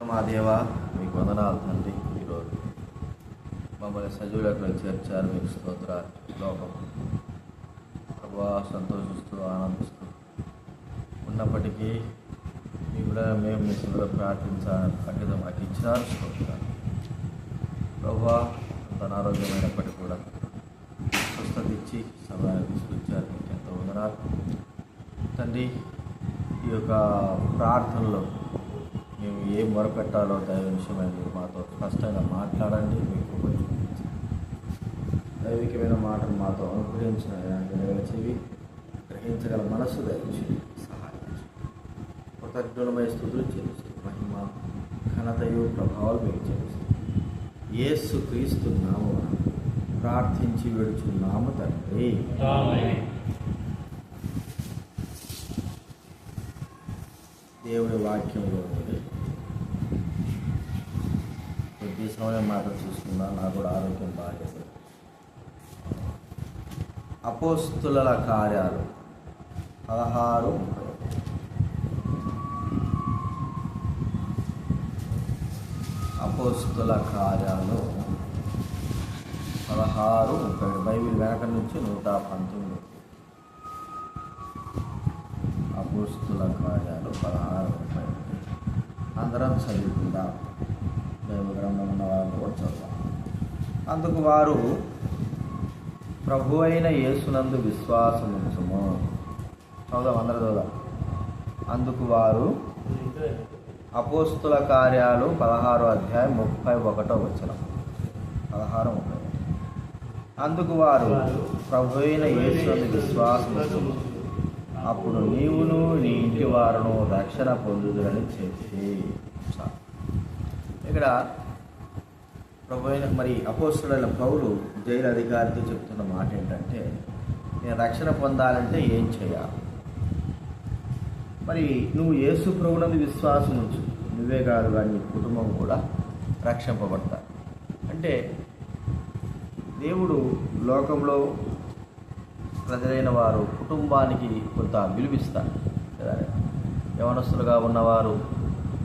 మా దేవ మీకు వందనాలు తండ్రి ఈరోజు. మమ్మల్ని సజీవులకు చేర్చారు మీకు స్తోత్ర లోకం. ప్రభా సంతోషిస్తూ ఆనందిస్తూ. ఉన్నప్పటికీ మీ కూడా మేము మీ సభలో ప్రార్థించాలని ఖండిత మాకు ఇచ్చినారు స్తోత్ర. ప్రభా అంత అనారోగ్యమైనప్పటికీ కూడా స్వస్థత ఇచ్చి సమయాన్ని తీసుకొచ్చారు. మీకు ఎంతో వందనాలు. తండ్రి ఈ యొక్క ప్రార్థనలో మేము ఏం మొరపెట్టాలో దైవ విషయమై మీరు మాతో స్పష్టంగా మాట్లాడండి మీకు. దైవికమైన మాటలు మాతో అనుగ్రహించిన చెవి గ్రహించగల మనస్సు దయచేసి సహాయం కృతజ్ఞులమై స్థుతులు చెల్లిస్తూ మహిమ ఘనతయు ప్రభావాలు మీకు చెల్లిస్తూ యేసు క్రీస్తు ప్రార్థించి వెడుచున్నాము తండ్రి దేవుడి వాక్యంలో ఈ సమయం మాత్రం చూసుకున్నా నాకు కూడా ఆరోగ్యం బాగలేదు అపోస్తుల కార్యాలు. పదహారు అపోస్తుల కార్యాలు. పదహారు ముప్పై బైబిల్ వెనక నుంచి నూట పంతొమ్మిది. అపోస్తుల కార్యాలు. పదహారు ముప్పై అందరం చదువుకుందాం దైవ గ్రంథం ఉన్న వారిని కూడా చదువుదాం అందుకు వారు ప్రభు అయిన యేసునందు విశ్వాసం ఉంచుము. చదువు అందరూ చదువు అందుకు వారు అపోస్తుల కార్యాలు పదహారు అధ్యాయం ముప్పై ఒకటో వచ్చిన పదహారు ముప్పై అందుకు వారు ప్రభు అయిన యేసునందు విశ్వాసం ఉంచుము. అప్పుడు నీవును నీ ఇంటి వారును రక్షణ పొందుదురని చెప్పి. ఇక్కడ ప్రభు మరి అపోస్తుల పౌలు జైలు అధికారితో చెప్తున్న మాట ఏంటంటే నేను రక్షణ పొందాలంటే ఏం చేయాలి? మరి నువ్వు యేసు ప్రభునందు విశ్వాసం ఉంచు. నువ్వే కాదు కానీ కుటుంబం కూడా రక్షింపబడతా అంటే దేవుడు లోకంలో ప్రజలైన వారు కుటుంబానికి కొంత విలువిస్తారు. యవనస్తులుగా ఉన్నవారు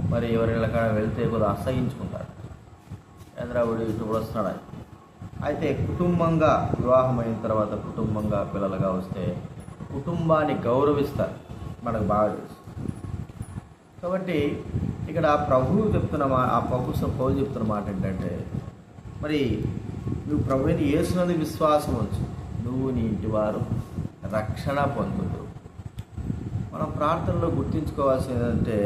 మరి ఎవరి వెళ్తే కొద్దిగా అసహించుకుంటారు. చంద్రావుడు ఇటు వస్తున్నాడు? అయితే కుటుంబంగా వివాహం అయిన తర్వాత కుటుంబంగా పిల్లలుగా వస్తే కుటుంబాన్ని గౌరవిస్తారు. మనకు బాగా తెలుసు. కాబట్టి ఇక్కడ ప్రభువు చెప్తున్న మా ఆ ప్రభు పౌరు చెప్తున్న మాట ఏంటంటే మరి నువ్వు ప్రభుని యేసునందు విశ్వాసం ఉంచు. నువ్వు నీ ఇంటి వారు రక్షణ పొందుదు మనం ప్రార్థనలో గుర్తించుకోవాల్సింది ఏంటంటే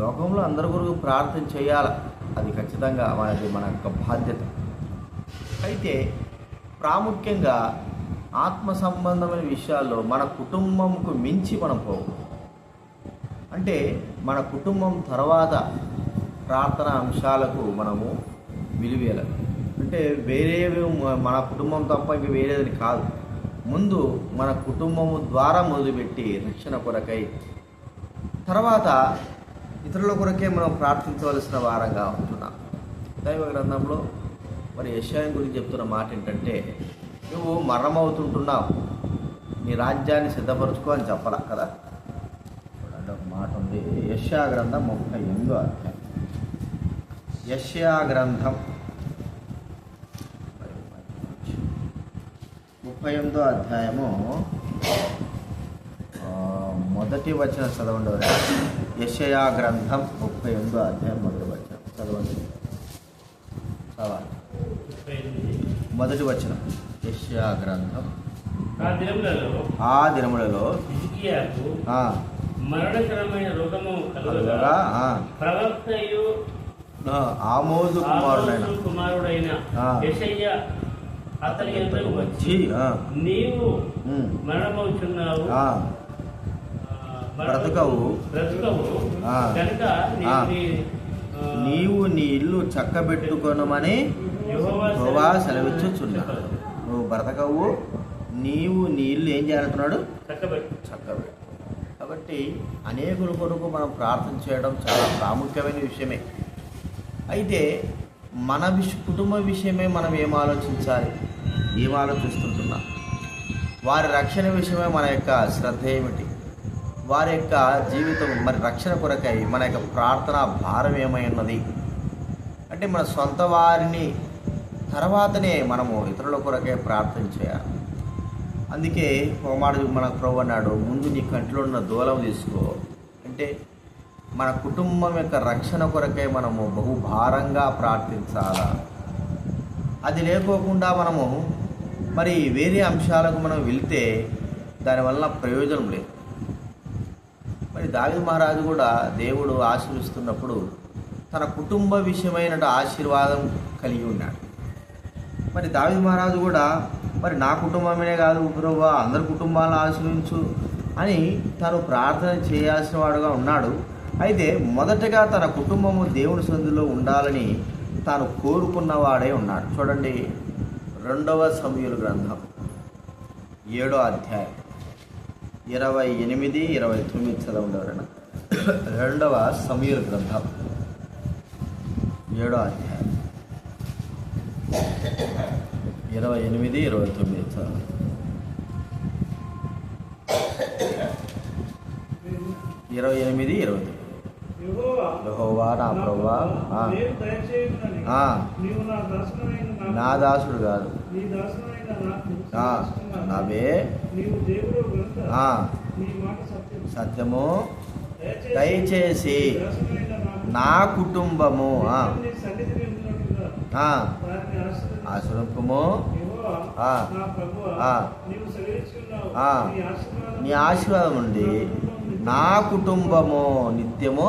లోకంలో అందరి కొరకు ప్రార్థన చేయాలి? అది ఖచ్చితంగా మనది మన యొక్క బాధ్యత. అయితే ప్రాముఖ్యంగా ఆత్మ సంబంధమైన విషయాల్లో మన కుటుంబంకు మించి మనం పోవు అంటే మన కుటుంబం తర్వాత ప్రార్థన అంశాలకు మనము విలువేయాలి. అంటే వేరేవి మన కుటుంబం తప్ప ఇంక వేరేది కాదు. ముందు మన కుటుంబము ద్వారా మొదలుపెట్టి రక్షణ కొరకై తర్వాత ఇతరుల కొరకే మనం ప్రార్థించవలసిన వారంగా ఉంటున్నాం. దైవ గ్రంథంలో మరి యశాయం గురించి చెప్తున్న మాట ఏంటంటే నువ్వు మరణమవుతుంటున్నావు. నీ రాజ్యాన్ని సిద్ధపరచుకో అని చెప్పాల కదా. చూడండి ఒక మాట ఉంది. యశా గ్రంథం ముప్పై ఎనిమిదో అధ్యాయం. యశా గ్రంథం ముప్పై ఎనిమిదో అధ్యాయము మొదటి వచ్చిన చదవండి యెషయా గ్రంథం ముప్పై ఎనిమిదో అధ్యాయం మొదటి వచనం. చదవండి. చదవాలి మొదటి వచనం. యెషయా గ్రంథం ఆ దినములలో మరణకరమైన రోగము కలుగగా ప్రవక్తయు ఆమోదు కుమారుడైన. కుమారుడైన ఆ. యెషయ్య అతని వచ్చి నీవు మరణమవుచున్నావు. బ్రతకవు. నీవు నీ, ఇల్లు చక్కబెట్టుకొనమని యెహోవా యెహోవా సెలవిచ్చుచున్నాడు. నువ్వు బ్రతకవు. నీవు నీ ఇల్లు ఏం చేయాలంటున్నాడు చక్కబెట్టు. చక్కబెట్టు. కాబట్టి అనేకుల కొరకు మనం ప్రార్థన చేయడం చాలా ప్రాముఖ్యమైన విషయమే. అయితే మన విష కుటుంబ విషయమే మనం ఏం ఆలోచించాలి? ఏం ఆలోచిస్తుంటున్నాం? వారి రక్షణ విషయమే మన యొక్క శ్రద్ధ ఏమిటి? వారి యొక్క జీవితం మరి రక్షణ కొరకై మన యొక్క ప్రార్థన భారం ఏమై ఉన్నది అంటే మన సొంత వారిని తర్వాతనే మనము ఇతరుల కొరకే ప్రార్థన చేయాలి. అందుకే హోమాడు మన ప్రభు అన్నాడు ముందు నీ కంటిలో ఉన్న దూలం తీసుకో. అంటే మన కుటుంబం యొక్క రక్షణ కొరకే మనము బహుభారంగా ప్రార్థించాలా. అది లేకోకుండా మనము మరి వేరే అంశాలకు మనం వెళ్తే దానివల్ల ప్రయోజనం లేదు. మరి దావి మహారాజు కూడా దేవుడు ఆశీర్విస్తున్నప్పుడు తన కుటుంబ విషయమైన ఆశీర్వాదం కలిగి ఉన్నాడు. మరి దావి మహారాజు కూడా మరి నా కుటుంబమే కాదు ప్రభువా అందరి కుటుంబాలను ఆశ్రయించు అని తను ప్రార్థన చేయాల్సిన వాడుగా ఉన్నాడు. అయితే మొదటగా తన కుటుంబము దేవుని సంధిలో ఉండాలని తాను కోరుకున్నవాడే ఉన్నాడు. చూడండి రెండవ సమయుల గ్రంథం ఏడో అధ్యాయం. ఇరవై ఎనిమిది ఇరవై తొమ్మిది చదవండి రెండవ సమీర్ గ్రంథం. ఏడో అధ్యాయం. ఇరవై ఎనిమిది ఇరవై తొమ్మిది చదవండి. ఇరవై ఎనిమిది ఇరవై తొమ్మిది. నా ప్రభువా, నా దాసుడు కాదు. నావే సత్యము. దయచేసి నీ కుటుంబము. ఆశ్రమము నీ ఆశీర్వాదం ఉండి నా కుటుంబము నిత్యము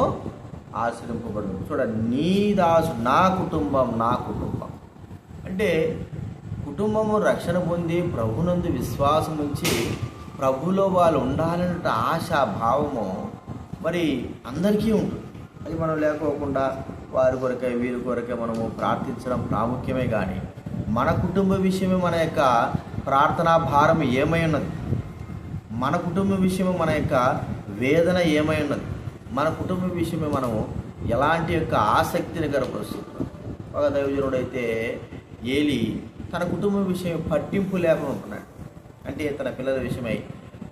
ఆశ్రయింపబడు చూడండి నీ దాసు నా కుటుంబం నా కుటుంబం. అంటే కుటుంబము రక్షణ పొంది ప్రభునందు విశ్వాసం ఉంచి ప్రభులో వాళ్ళు ఉండాలన్న ఆశ భావము మరి అందరికీ ఉంటుంది. అది మనం లేకోకుండా వారి కొరకే వీరి కొరకే మనము ప్రార్థించడం ప్రాముఖ్యమే కానీ మన కుటుంబ విషయమే మన యొక్క ప్రార్థనా భారం ఏమై ఉన్నది? మన కుటుంబ విషయమే మన యొక్క వేదన ఏమై ఉన్నది? మన కుటుంబ విషయమే మనము ఎలాంటి యొక్క ఆసక్తిని కనపరుస్తున్నాం? ఒక దైవజనుడైతే ఏలి తన కుటుంబ విషయం పట్టింపు లేకుండా ఉంటున్నాడు అంటే తన పిల్లల విషయమై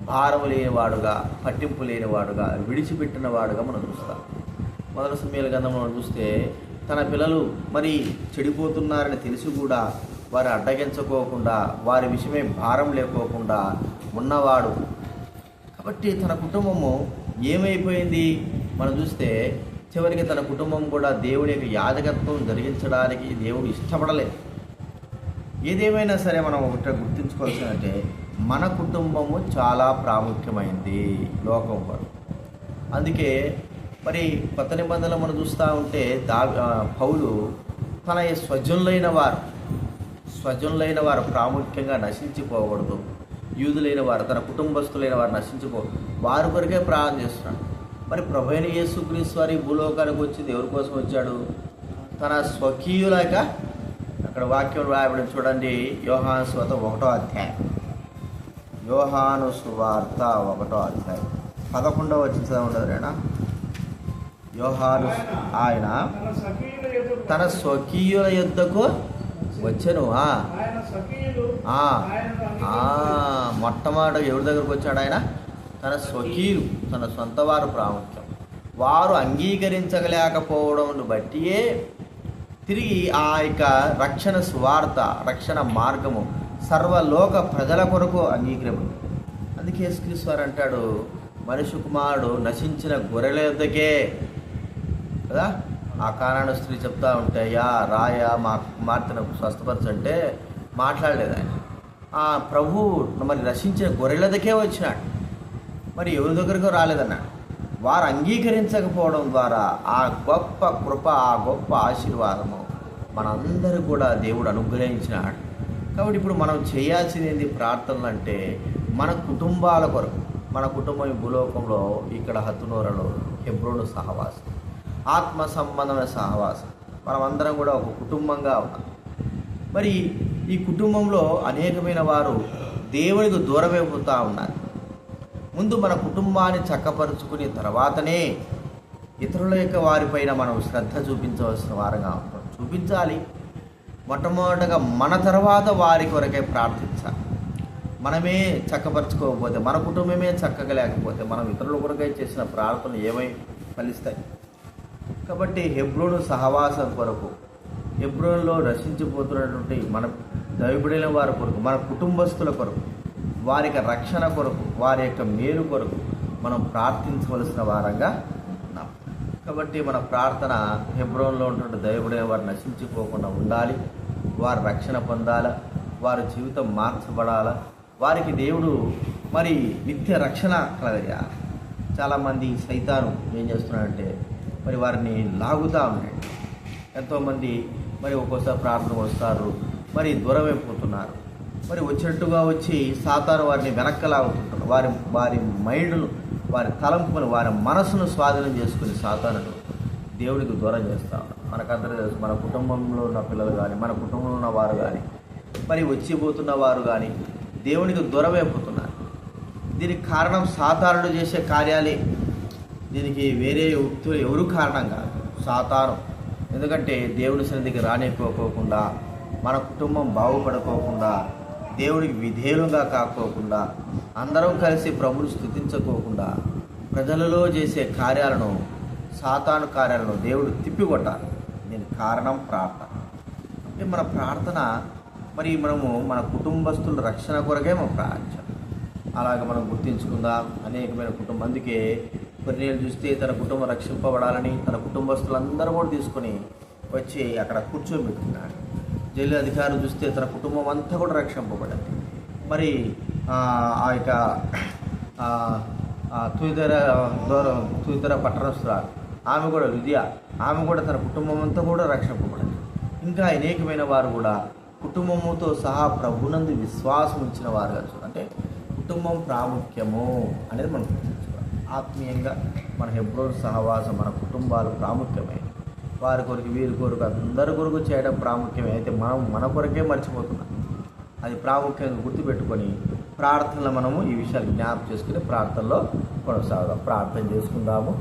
భారం లేనివాడుగా పట్టింపు లేనివాడుగా విడిచిపెట్టిన వాడుగా మనం చూస్తాం. మొదటి సమయాల గంధం మనం చూస్తే తన పిల్లలు మరి చెడిపోతున్నారని తెలిసి కూడా వారు అడ్డగించుకోకుండా వారి విషయమే భారం లేకోకుండా ఉన్నవాడు. కాబట్టి తన కుటుంబము ఏమైపోయింది? మనం చూస్తే చివరికి తన కుటుంబం కూడా దేవుని యొక్క యాజకత్వం జరిగించడానికి దేవుడు ఇష్టపడలేదు. ఏదేమైనా సరే మనం ఒకటే గుర్తుంచుకోవాల్సిందంటే మన కుటుంబము చాలా ప్రాముఖ్యమైంది లోకం వరకు. అందుకే మరి కొత్త నిబంధనలు మనం చూస్తూ ఉంటే దా పౌలు తన స్వజనులైన వారు స్వజనులైన వారు ప్రాముఖ్యంగా నశించిపోకూడదు. యూదులైన వారు తన కుటుంబస్తులైన వారు నశించిపో వారి కొరకే ప్రార్థన చేస్తున్నాడు. మరి ప్రభైన యేసుక్రీస్తు వారి భూలోకానికి వచ్చింది ఎవరి కోసం వచ్చాడు. తన స్వకీయులక అక్కడ వాక్యం రాయబడి చూడండి యోహాను స్వాత ఒకటో అధ్యాయం. యోహాను సువార్త ఒకటో అధ్యాయం. పదకొండవ వచ్చిన చదవండి రేనా యోహాను ఆయన తన స్వకీయుల యుద్ధకు వచ్చాను. ఆ, ఆ, మొట్టమొదట ఎవరి దగ్గరకు వచ్చాడు ఆయన? తన స్వకీయులు తన సొంత వారు ప్రాముఖ్యం. వారు అంగీకరించలేకపోవడం బట్టియే తిరిగి ఆ యొక్క రక్షణ స్వార్థ రక్షణ మార్గము సర్వలోక ప్రజల కొరకు అంగీకరించు అందుకే యేసుక్రీస్తు వారు అంటాడు మనిషి కుమారుడు నశించిన గొర్రెల యొద్దకే. కదా? ఆ కారణ స్త్రీ చెప్తా ఉంటే యా రాయ మా కుమార్తెను స్వస్థపరచంటే మాట్లాడలేదు ఆయన. ఆ ప్రభు మరి గొర్రెల దగ్గరే వచ్చినాడు. మరి ఎవరి దగ్గరకు రాలేదన్నాడు. వారు అంగీకరించకపోవడం ద్వారా ఆ గొప్ప కృప ఆ గొప్ప ఆశీర్వాదము మనందరూ కూడా దేవుడు అనుగ్రహించినాడు. కాబట్టి ఇప్పుడు మనం చేయాల్సింది ఏంటి ప్రార్థనలు అంటే మన కుటుంబాల కొరకు మన కుటుంబం భూలోకంలో ఇక్కడ హత్తునూరలో హెబ్రోను సహవాసం ఆత్మ సంబంధమైన సహవాసం మనమందరం కూడా ఒక కుటుంబంగా ఉన్నాం మరి ఈ కుటుంబంలో అనేకమైన వారు దేవునికి దూరమైపోతూ ఉన్నారు. ముందు మన కుటుంబాన్ని చక్కపరుచుకుని తర్వాతనే ఇతరుల యొక్క వారిపైన మనం శ్రద్ధ చూపించవలసిన వారుగా ఉంటాం. చూపించాలి. మొట్టమొదటగా మన తర్వాత వారి కొరకే ప్రార్థించాలి. మనమే చక్కపరచుకోకపోతే మన కుటుంబమే చక్కగా లేకపోతే మనం ఇతరుల కొరకై చేసిన ప్రార్థనలు ఏమై ఫలిస్తాయి? కాబట్టి హెబ్రోను సహవాసం కొరకు హెబ్రోన్లో రచించిపోతున్నటువంటి మన దైవబడిన వారి కొరకు మన కుటుంబస్తుల కొరకు వారి యొక్క రక్షణ కొరకు వారి యొక్క మేలు కొరకు మనం ప్రార్థించవలసిన వారంగా ఉన్నాం. కాబట్టి మన ప్రార్థన హెబ్రోన్లో ఉన్నటువంటి దైవుడే వారు నశించిపోకుండా ఉండాలి. వారు రక్షణ పొందాలా? వారి జీవితం మార్చబడాలా? వారికి దేవుడు మరి నిత్య రక్షణ కలగజేయాలి? చాలామంది సైతాను ఏం చేస్తున్నాడంటే మరి వారిని లాగుతూ ఉన్నాడు. ఎంతోమంది మరి ఒక్కోసారి ప్రార్థన వస్తారు మరి దూరమైపోతున్నారు. మరి వచ్చినట్టుగా వచ్చి సాతాను వారిని వెనక్కి లాగుతుంటారు వారి వారి మైండ్ను వారి తలంపుని వారి మనసును స్వాధీనం చేసుకుని సాతానుడు దేవుడికి దూరం చేస్తా మనకందరూ తెలుసు మన కుటుంబంలో ఉన్న పిల్లలు కానీ మన కుటుంబంలో ఉన్న వారు కానీ మరి వచ్చిపోతున్న వారు కానీ దేవునికి దూరమైపోతున్నారు. దీనికి కారణం సాతానుడు చేసే కార్యాలే. దీనికి వేరే వ్యక్తులు ఎవరు కారణం కాదు. సాతాను. ఎందుకంటే దేవుని సన్నిధికి రానిపోకోకుండా మన కుటుంబం బాగుపడుకోకుండా దేవుడికి విధేయులుగా కాకోకుండా అందరం కలిసి ప్రభుని స్థుతించుకోకుండా ప్రజలలో చేసే కార్యాలను సాతాను కార్యాలను దేవుడు తిప్పికొట్టాలి. దీని కారణం ప్రార్థన. అంటే మన ప్రార్థన మరి మనము మన కుటుంబస్తుల రక్షణ కొరకే మనం ప్రార్థించాలి అలాగే మనం గుర్తించుకుందాం అనేకమైన కుటుంబం అందుకే కొన్నేళ్ళు చూస్తే తన కుటుంబం రక్షింపబడాలని తన కుటుంబస్తులందరూ కూడా తీసుకొని వచ్చి అక్కడ కూర్చోబెట్టుకున్నాడు జైలు అధికారులు చూస్తే తన కుటుంబం అంతా కూడా రక్షింపబడింది. మరి ఆ యొక్క ఆ, ఆ దూరం పట్టణస్తురాలు ఆమె కూడా విద్య ఆమె కూడా తన కుటుంబం అంతా కూడా రక్షింపబడింది. ఇంకా అనేకమైన వారు కూడా కుటుంబముతో సహా ప్రభునందు విశ్వాసం ఇచ్చిన వారుగా చూడాలి. అంటే కుటుంబం ప్రాముఖ్యము అనేది మనం ఆత్మీయంగా మన హెబ్రోన్ సహవాసం మన కుటుంబాలు ప్రాముఖ్యమే. వారి కొరకు వీరి కొరకు అందరి కొరకు చేయడం ప్రాముఖ్యమే. అయితే మనం మన కొరకే మర్చిపోతున్నాం. అది ప్రాముఖ్యంగా గుర్తుపెట్టుకొని ప్రార్థనలో మనము ఈ విషయాలు జ్ఞాపకం చేసుకుని ప్రార్థనలో కొనసాగుదాం. ప్రార్థన చేసుకుందాము.